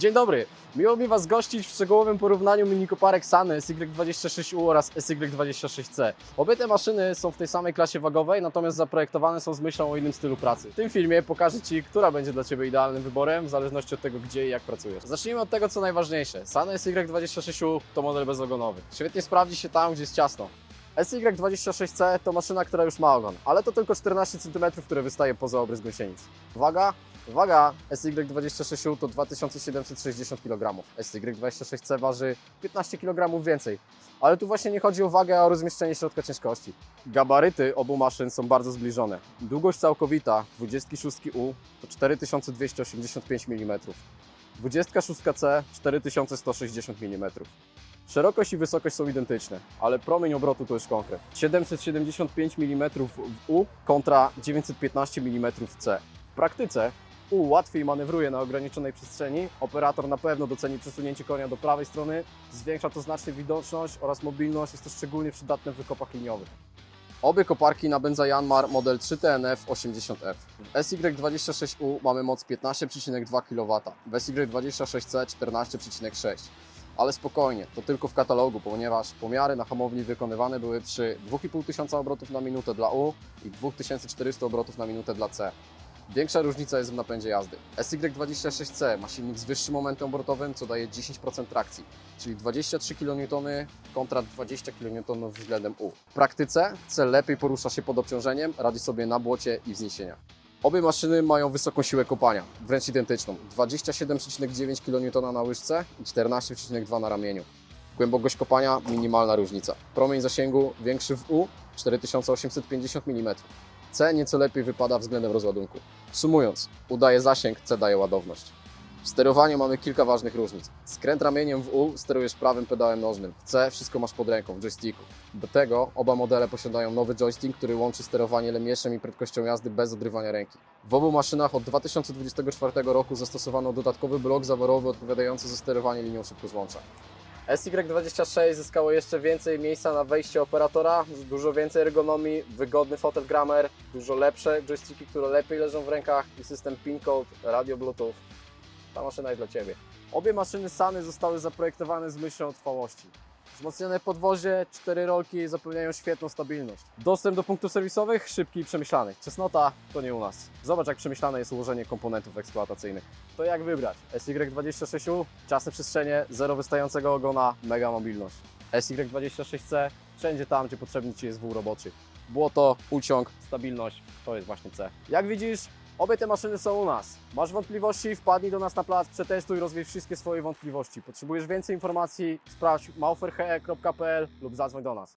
Dzień dobry, miło mi Was gościć w szczegółowym porównaniu minikoparek Sany SY26U oraz SY26C. Obie te maszyny są w tej samej klasie wagowej, natomiast zaprojektowane są z myślą o innym stylu pracy. W tym filmie pokażę Ci, która będzie dla Ciebie idealnym wyborem, w zależności od tego, gdzie i jak pracujesz. Zacznijmy od tego, co najważniejsze. Sany SY26U to model bezogonowy. Świetnie sprawdzi się tam, gdzie jest ciasno. SY26C to maszyna, która już ma ogon, ale to tylko 14 cm, które wystaje poza obrys gąsienic. Waga? Waga SY26U to 2760 kg. SY26C waży 15 kg więcej. Ale tu właśnie nie chodzi o wagę, a o rozmieszczenie środka ciężkości. Gabaryty obu maszyn są bardzo zbliżone. Długość całkowita 26U to 4285 mm. 26C 4160 mm. Szerokość i wysokość są identyczne, ale promień obrotu to już konkret. 775 mm w U kontra 915 mm w C. W praktyce U łatwiej manewruje na ograniczonej przestrzeni, operator na pewno doceni przesunięcie konia do prawej strony, zwiększa to znacznie widoczność oraz mobilność, jest to szczególnie przydatne w wykopach liniowych. Obie koparki na benza Janmar model 3TNF80F. W SY26U mamy moc 15,2 kW, w SY26C 14,6 ale spokojnie, to tylko w katalogu, ponieważ pomiary na hamowni wykonywane były przy 2500 obrotów na minutę dla U i 2400 obrotów na minutę dla C. Większa różnica jest w napędzie jazdy. SY26C ma silnik z wyższym momentem obrotowym, co daje 10% trakcji, czyli 23 kN kontra 20 kN względem U. W praktyce C lepiej porusza się pod obciążeniem, radzi sobie na błocie i wzniesieniach. Obie maszyny mają wysoką siłę kopania, wręcz identyczną. 27,9 kN na łyżce i 14,2 na ramieniu. Głębokość kopania minimalna różnica. Promień zasięgu większy w U 4850 mm. C nieco lepiej wypada względem rozładunku. Sumując, U daje zasięg, C daje ładowność. W sterowaniu mamy kilka ważnych różnic. Skręt ramieniem w U sterujesz prawym pedałem nożnym. W C wszystko masz pod ręką, w joysticku. Do tego oba modele posiadają nowy joystick, który łączy sterowanie lemieszem i prędkością jazdy bez odrywania ręki. W obu maszynach od 2024 roku zastosowano dodatkowy blok zaworowy odpowiadający za sterowanie linią szybkozłącza. SY26 zyskało jeszcze więcej miejsca na wejście operatora, dużo więcej ergonomii, wygodny fotel gramer, dużo lepsze joysticki, które lepiej leżą w rękach i system PIN code, radio Bluetooth. Ta maszyna jest dla Ciebie. Obie maszyny Sany zostały zaprojektowane z myślą o trwałości. Wzmocnione podwozie, cztery rolki zapewniają świetną stabilność. Dostęp do punktów serwisowych szybki i przemyślany. Czesnota to nie u nas. Zobacz jak przemyślane jest ułożenie komponentów eksploatacyjnych. To jak wybrać? SY26U, ciasne przestrzenie, zero wystającego ogona, mega mobilność. SY26C, wszędzie tam, gdzie potrzebny Ci jest wół roboczy. Błoto, uciąg, stabilność, to jest właśnie C. Jak widzisz, Obie te maszyny są u nas. Masz wątpliwości? Wpadnij do nas na plac, przetestuj, rozwiej wszystkie swoje wątpliwości. Potrzebujesz więcej informacji? Sprawdź mauferhe.pl lub zadzwoń do nas.